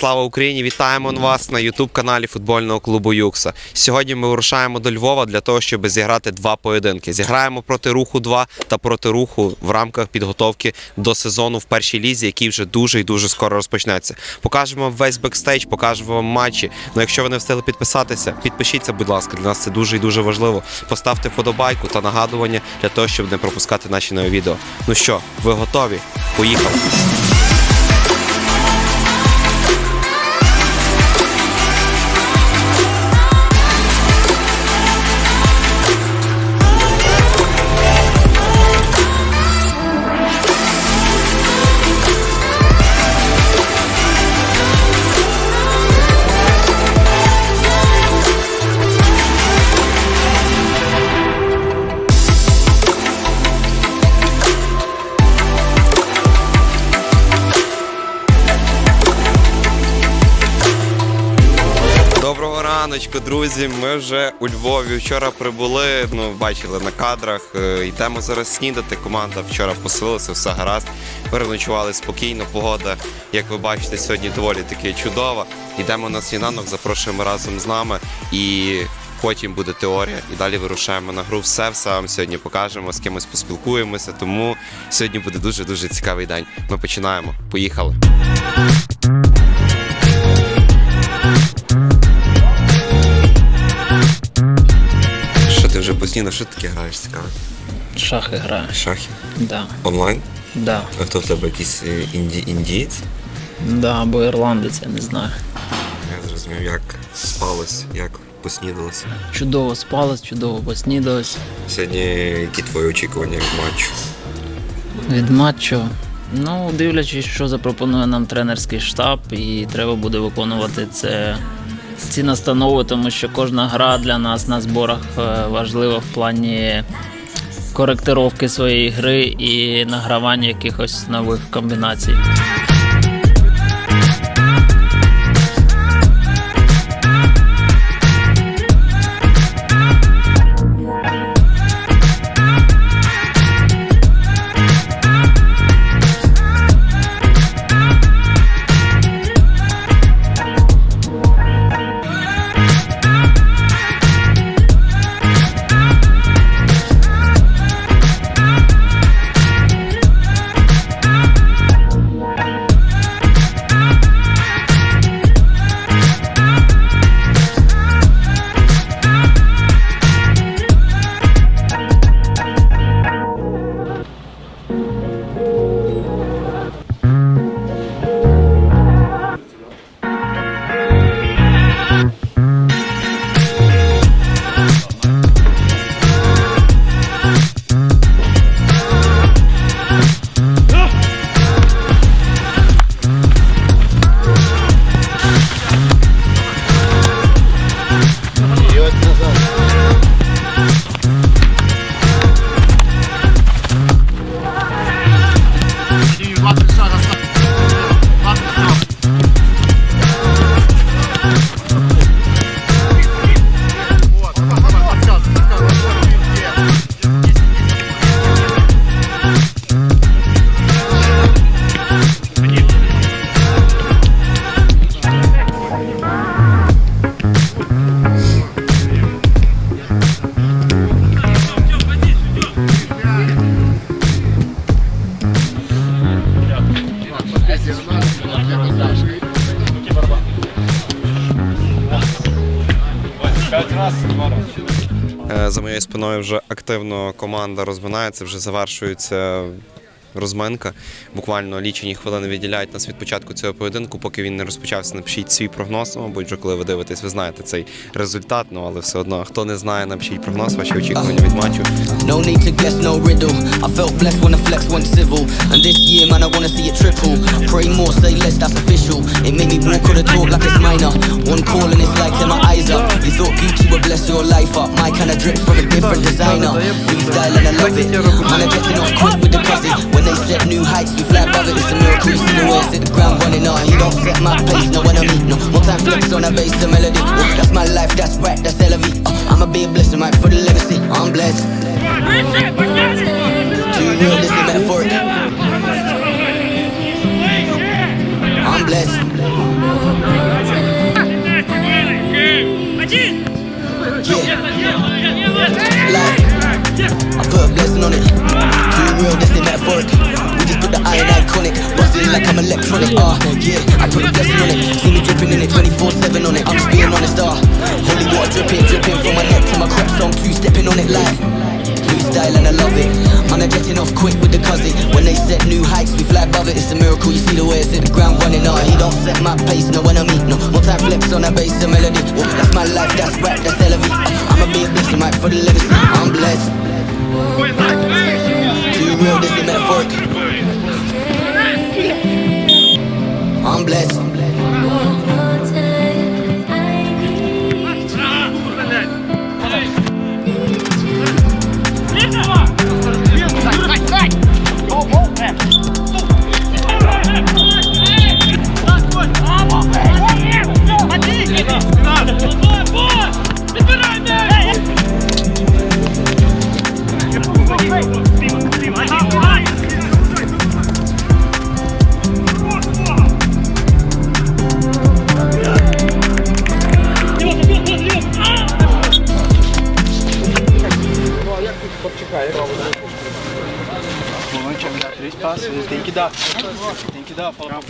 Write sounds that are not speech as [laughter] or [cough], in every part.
Слава Україні! Вітаємо вас на Ютуб каналі футбольного клубу Юкса. Сьогодні ми вирушаємо до Львова для того, щоб зіграти два поєдинки. Зіграємо проти руху 2 та проти руху в рамках підготовки до сезону в першій лізі, який вже дуже і дуже скоро розпочнеться. Покажемо вам весь бекстейдж, покажемо вам матчі. Ну, якщо ви не встигли підписатися, підпишіться, будь ласка. Для нас це дуже і дуже важливо. Поставте вподобайку та нагадування для того, щоб не пропускати наші нові відео. Ну що, ви готові? Поїхали! Раночку, друзі. Ми вже у Львові вчора прибули. Ну, бачили на кадрах. Е, Йдемо зараз снідати. Команда вчора поселилася, все гаразд. Переночували спокійно. Погода, як ви бачите, сьогодні доволі таки чудова. Йдемо на сніданок, запрошуємо разом з нами і. Потім буде теорія, і далі вирушаємо на гру. Все, все вам сьогодні покажемо, з кимось поспілкуємося. Тому сьогодні буде дуже дуже цікавий день. Ми починаємо. Поїхали. Ти вже поснідав? Що таке граєш цікаве? Шахи граю. Шахи? Да. Онлайн? Да. А хто в тебе якийсь е, інді... індієць? Да, або ірландець, я не знаю. Я зрозумів, як спалось, як поснідалося. Чудово спалось, чудово поснідалось. Сьогодні які твої очікування від матчу? Від матчу. Ну, дивлячись, що запропонує нам тренерський штаб, і треба буде виконувати це. Ці настанови, тому що кожна гра для нас на зборах е, важлива в плані коректировки своєї гри і награвання якихось нових комбінацій. Спиною вже активно команда розминається, вже завершується розминка. Буквально лічені хвилини відділяють нас від початку цього поєдинку, поки він не розпочався. Напишіть свій прогноз, мабуть, вже коли ви дивитесь, ви знаєте цей результат. Ну але все одно, хто не знає, напишіть прогноз, ваші очікування від матчу. No need to guess, no riddle. I felt blessed when the flex went civil. And this year, man, I wanna see it triple. Pray more, say less, that's official. It made me walk on the talk like it's minor. One call and it's like my eyes up. You thought Gucci would bless your life up. My kind of drip from a different designer. New style and I love it. Man, I'm getting off quick with the posse. When they set new heights, we fly above it, it's a miracle. You see the words hit the ground running on. He don't set my pace, no one on me. no. more time flips on a bass and melody. Oh, that's my life, that's right, that's elevate. Oh, uh, I'ma be a blessing, right, for the legacy. I'm blessed. Too real, this is metaphoric. I'm blessed. Yeah blessing on it. Too real, this ain't metaphoric. We just put the iron iconic. Busting like I'm electronic. Ah, yeah, I put a blessing on it. See me dripping in it 24 7 on it. I'm just being honest. Ah, holy water dripping, dripping from my neck to my crep. So I'm two stepping on it like. New style and I love it. Man, I'm jetting off quick with the cousin. When they set new heights, we fly above it. It's a miracle. You see the way it's hit the ground running. Ah, he don't set my pace. No, when I meet, no. More time flex on that bass and melody. Well, that's my life. That's rap. That's elevate. Uh, I'ma be a bitch. Out for the legacy. I'm blessed. Do real, this and that fork? I'm blessed.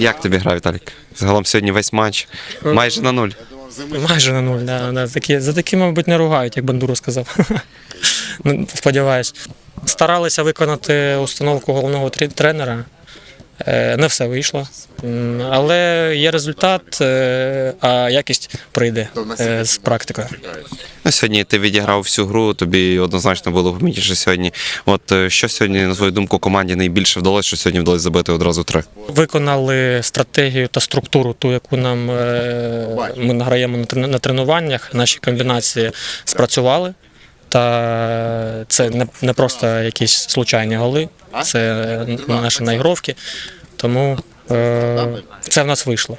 Як тобі гра, Віталік? Загалом сьогодні весь матч майже на нуль. Майже на нуль, да, да. Такі, за такі, мабуть, не ругають, як Бандуру сказав. [laughs] Ну, Сподіваюсь. Старалися виконати установку головного тренера. Е, Не все вийшло. Але є результат, е, а якість прийде е, з практикою. Ну, сьогодні ти відіграв всю гру, тобі однозначно було помітніше сьогодні. От що сьогодні, на твою думку, команді найбільше вдалося, що сьогодні вдалося забити одразу три? Виконали стратегію та структуру, ту, яку нам ми награємо на тренуваннях. Наші комбінації спрацювали. Та це не, не просто якісь случайні голи, це наші наігровки. Тому е, це в нас вийшло.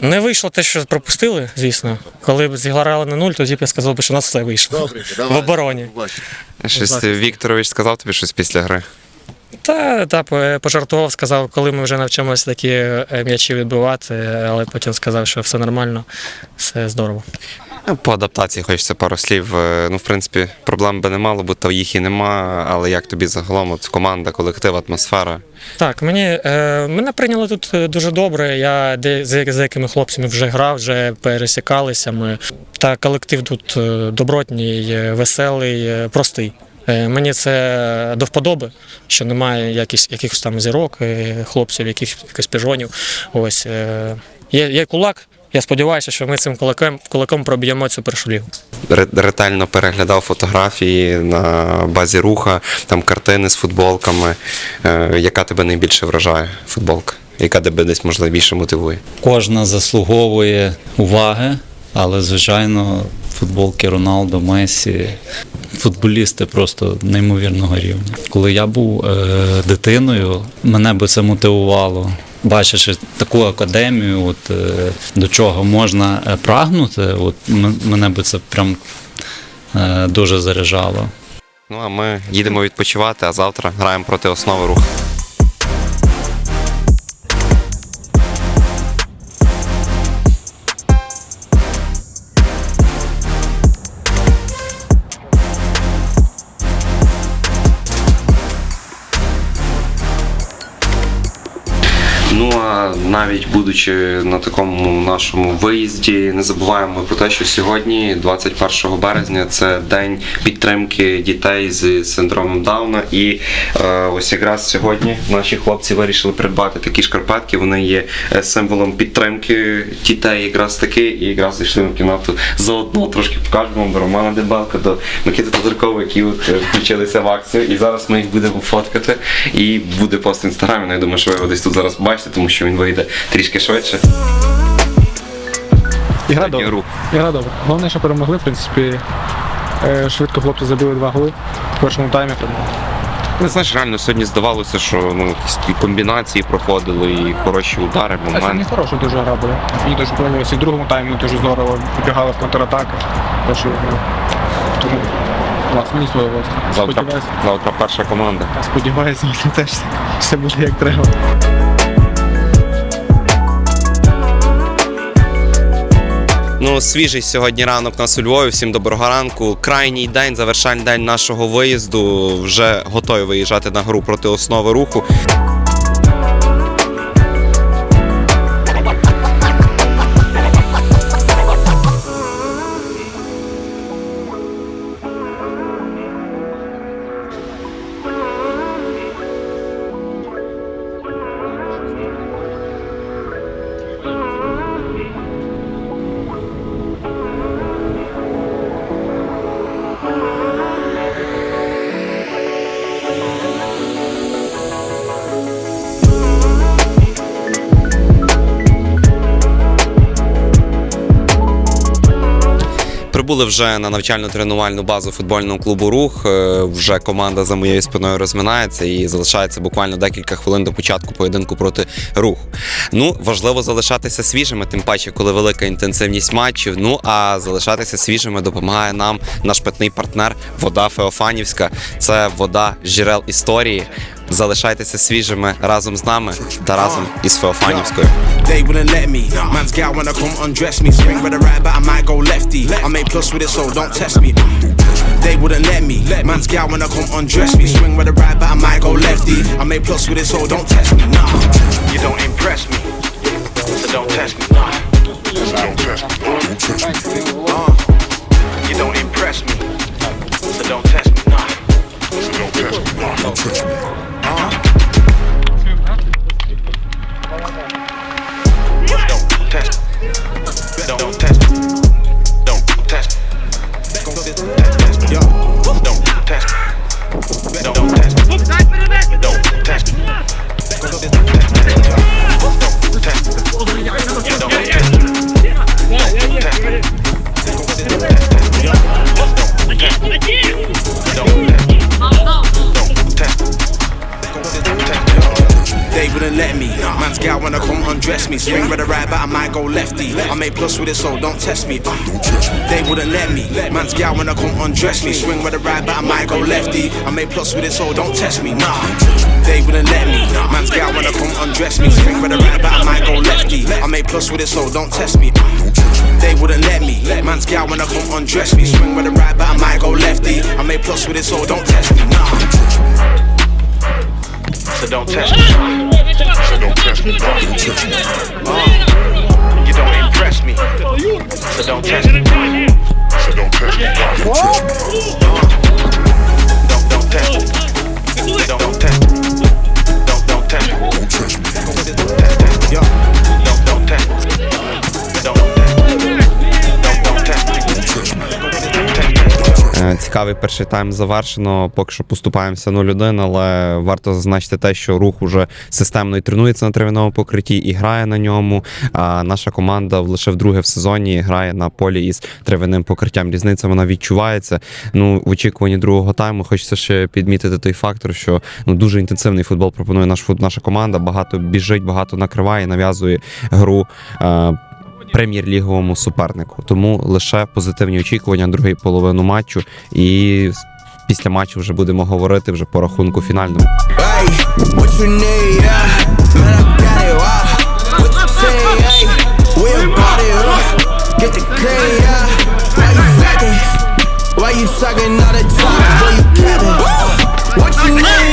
Не вийшло те, що пропустили, звісно. Коли б зіграли на нуль, тоді б я сказав би, що в нас все вийшло в обороні. Щось Вікторович сказав тобі щось після гри? Та, та пожартував, сказав, коли ми вже навчимося такі е, м'ячі відбивати, але потім сказав, що все нормально, все здорово. Ну, По адаптації хочеться пару слів. Е, Ну, в принципі, проблем би не мало, бо то їх і нема. Але як тобі загалом от команда, колектив, атмосфера? Так, мені е, мене прийняли тут е, дуже добре. Я де з з деякими хлопцями вже грав, вже пересікалися. Ми та колектив тут е, добротній, е, веселий, е, простий. Е, Мені це до вподоби, що немає якісь, якихось там зірок, е, хлопців, якихось, якихось піжонів. Ось е, є, є кулак. Я сподіваюся, що ми цим кулаком, кулаком проб'ємо цю першу лігу. Ре- Ретельно переглядав фотографії на базі руха, там картини з футболками. Е, Яка тебе найбільше вражає футболка? Яка тебе десь можливо більше мотивує? Кожна заслуговує уваги, але звичайно, футболки Роналдо, Месі, футболісти просто неймовірного рівня. Коли я був е, дитиною, мене би це мотивувало. Бачачи таку академію, от, е, до чого можна е, прагнути, от, мене би це прям е, дуже заряджало. Ну а ми їдемо відпочивати, а завтра граємо проти основи руху. Навіть будучи на такому нашому виїзді, не забуваємо про те, що сьогодні, 21 березня, це день підтримки дітей з синдромом Дауна. І е, ось якраз сьогодні наші хлопці вирішили придбати такі шкарпетки. Вони є е, символом підтримки дітей, якраз таки, і якраз зайшли в кімнату заодно трошки покажемо до Романа Дебелка, до Микити Тодоркова, які от, е, включилися в акцію. І зараз ми їх будемо фоткати. І буде пост в інстаграмі. Ну, я думаю, що ви його десь тут зараз побачите, тому що він вийде трішки швидше. Ігра добра. Ігра добра. Головне, що перемогли, в принципі. Е, Швидко хлопці забили два голи в першому таймі. Тому Ну, знаєш, реально сьогодні здавалося, що ну якісь такі комбінації проходили і хороші удари, А сьогодні моменти. хороша дуже гра була. Мені дуже подобалося. І в другому таймі дуже здорово вибігали в контратаки. Прошу грав. Тому клас, мені сподобалося. Завтра, Сподіваюся, завтра перша команда. сподіваюся, [laughs] теж все буде як треба. Ну, свіжий сьогодні ранок нас у Львові. Всім доброго ранку. Крайній день, завершальний день нашого виїзду. Вже готові виїжджати на гру проти основи руху. Прибули вже на навчально-тренувальну базу футбольного клубу Рух. Е, Вже команда за моєю спиною розминається і залишається буквально декілька хвилин до початку поєдинку проти руху. Ну, важливо залишатися свіжими, тим паче, коли велика інтенсивність матчів. Ну а залишатися свіжими допомагає нам наш питний партнер Вода Феофанівська. Це вода з джерел історії. Залишайтеся свіжими разом з нами та разом із Феофанівською. They wouldn't let me. Man's gal wanna come undress me. Swing with a right, but I might go lefty. I made plus with it, so don't test me. They wouldn't let me. Man's gal wanna come undress me. Swing with a right, but I might go lefty. I made plus with it, so don't test me. Nah, you don't impress me. So don't test me. Nah. Don't test me. Don't test me. Uh, you don't impress me. So don't test me. Nah. So don't test me. Nah. Don't test me. Wouldn't let me. Man's gal wanna come undress me. Swing with a right, but I might go lefty. I made plus with it, so don't test me. Uh, they wouldn't let me. Man's gal wanna come undress me. Swing with a right, but I might go lefty. I made plus with it, so don't test me. Nah, they wouldn't let me. Man's gal wanna come undress me. Swing with a right, but I might go lefty. I made plus with it, so don't test me. Uh, they wouldn't let me. Man's gal wanna come undress me. Swing with a right, but I might go lefty. I made plus with it, so don't test me. Nah. So don't test me. Don't test me. Don't test me. Uh, you don't impress me. So don't test me. So don't test me. Don't test me. Don't don't test me. Цікавий перший тайм завершено. Поки що поступаємося 0-1, але варто зазначити те, що рух уже системно і тренується на трав'яному покритті і грає на ньому. А наша команда лише вдруге в сезоні грає на полі із трав'яним покриттям. Різниця вона відчувається. Ну, в очікуванні другого тайму хочеться ще підмітити той фактор, що ну дуже інтенсивний футбол пропонує наш фут, наша команда. Багато біжить, багато накриває, нав'язує гру. Е, Прем'єр-ліговому супернику, тому лише позитивні очікування другої половину матчу, і після матчу вже будемо говорити вже по рахунку фінальному. Uh. Why you sucking all the top? Boy, you capping. What you need,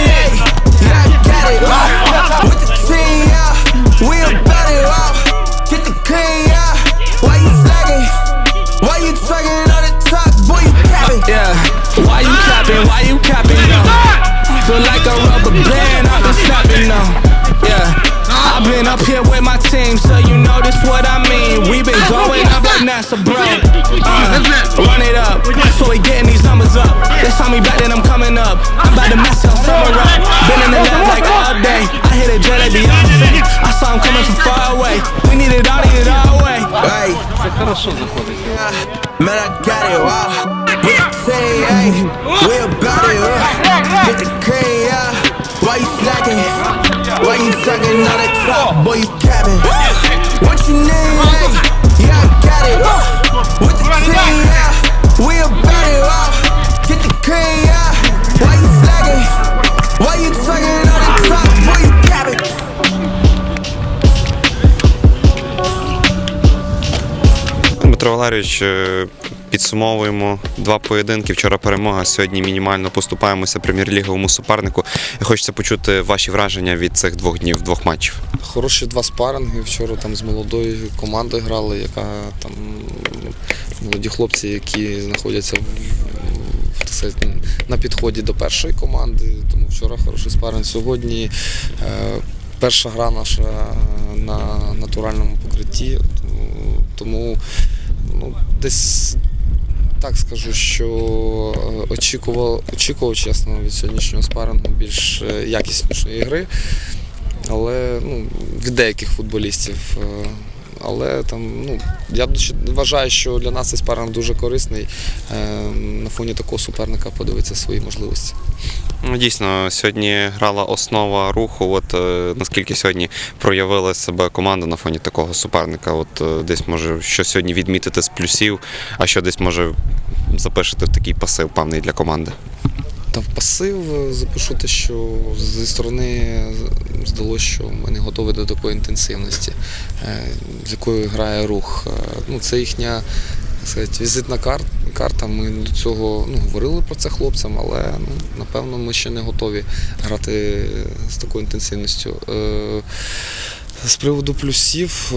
Me back, then I'm coming up. I'm about to mess up summer up. Been in the lab like all day. I hit a jet at Beyonce. I saw him coming from far away. We need it all, need it all way. Hey. Man, I got it, wow. Е, підсумовуємо два поєдинки. Вчора перемога, сьогодні мінімально поступаємося прем'єр-ліговому супернику. Хочеться почути ваші враження від цих двох днів, двох матчів. Хороші два спаринги. Вчора там з молодою командою грали, яка там молоді хлопці, які знаходяться на підході до першої команди. Тому вчора хороший спаринг. Сьогодні е, перша гра наша на натуральному покритті. Тому ну, десь так скажу, що е, очікував, очікував чесно від сьогоднішнього спарингу більш е, якіснішої гри. Але ну, від деяких футболістів. Але там, ну, я вважаю, що для нас цей спаринг дуже корисний. е, На фоні такого суперника подивитися свої можливості. Ну, дійсно, сьогодні грала основа руху. От е, наскільки сьогодні проявила себе команда на фоні такого суперника. От е, десь може що сьогодні відмітити з плюсів, а що десь може запишете такий пасив певний для команди. Та в пасив е, запишу те, що зі сторони здалося, що ми не готові до такої інтенсивності, е, з якою грає рух. Е, Ну, це їхня сказати, візитна карта. Ми до цього ну, говорили про це хлопцям, але ну, напевно ми ще не готові грати з такою інтенсивністю. З приводу плюсів.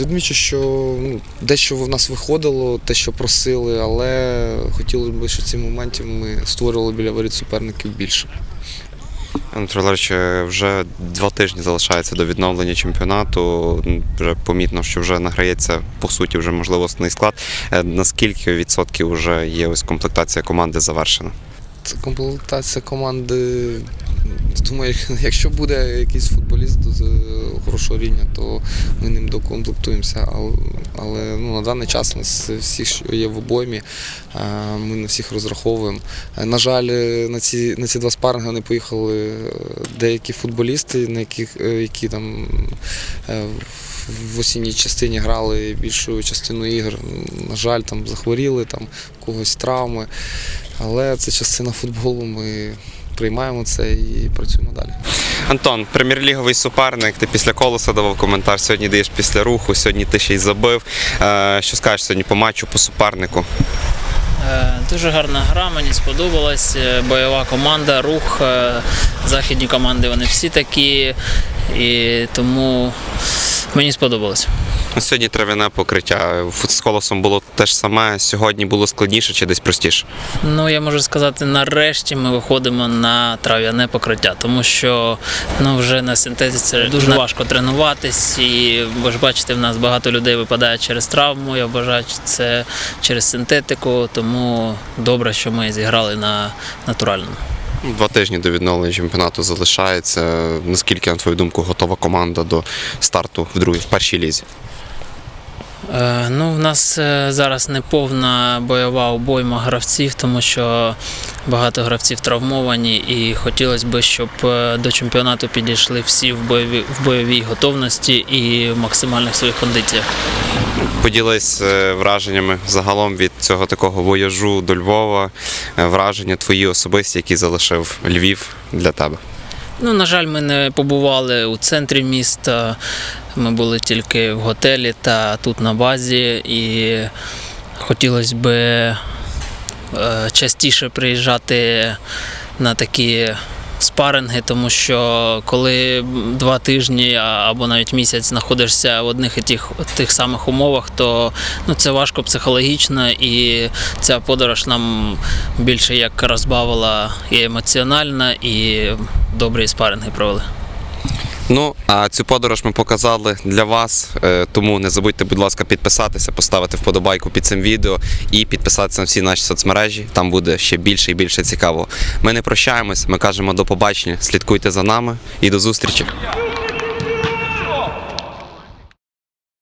Е, Відмічу, що ну, дещо в нас виходило, те, що просили, але хотіли б, щоб ці моментів ми створювали біля воріт суперників більше. Анатолій Валерійович, е, вже два тижні залишається до відновлення чемпіонату. Вже помітно, що вже награється по суті вже можливо склад. Е, Наскільки відсотків вже є ось комплектація команди завершена? Це комплектація команди. Думаю, [laughs] якщо буде якийсь футболіст з хорошого рівня, то ми ним докомплектуємося. Але, але ну, на даний час у нас всі, що є в обоймі, е, ми на всіх розраховуємо. Е, На жаль, е, на ці, на ці два спаринги вони поїхали е, деякі футболісти, на яких, е, які там е, в осінній частині грали більшу частину ігор. На жаль, там захворіли, там когось травми. Але це частина футболу. Ми приймаємо це і працюємо далі. Антон, прем'єр-ліговий суперник. Ти після колеса давав коментар. Сьогодні даєш після руху. Сьогодні ти ще й забив. Е, Що скажеш сьогодні по матчу, по супернику? Е, Дуже гарна гра, мені сподобалась. Е, Бойова команда, рух. Західні команди вони всі такі. І тому мені сподобалось. Сьогодні трав'яне покриття. Фут- З колесом було те ж саме. Сьогодні було складніше чи десь простіше? Ну, я можу сказати, нарешті ми виходимо на трав'яне покриття, тому що ну, вже на синтетиці дуже важко тренуватись. І ви ж бачите, в нас багато людей випадає через травму. Я вважаю, що це через синтетику, тому добре, що ми зіграли на натуральному. Два тижні до відновлення чемпіонату залишається. Наскільки, на твою думку, готова команда до старту в другій, в першій лізі? Е, Ну, в нас е, зараз не повна бойова обойма гравців, тому що багато гравців травмовані, і хотілося б, щоб е, до чемпіонату підійшли всі в бойовій, в бойовій готовності і в максимальних своїх кондиціях. Поділись враженнями загалом від цього такого вояжу до Львова. Враження твої особисті, які залишив Львів для тебе. Ну, на жаль, ми не побували у центрі міста. Ми були тільки в готелі та тут на базі. І хотілося б е, частіше приїжджати на такі спаринги, тому що коли два тижні або навіть місяць знаходишся в одних і тих, тих самих умовах, то ну, це важко психологічно, і ця подорож нам більше як розбавила і емоціонально, і добрі спаринги провели. Ну, а цю подорож ми показали для вас. е, Тому не забудьте, будь ласка, підписатися, поставити вподобайку під цим відео і підписатися на всі наші соцмережі. Там буде ще більше і більше цікавого. Ми не прощаємось, ми кажемо до побачення. Слідкуйте за нами і до зустрічі.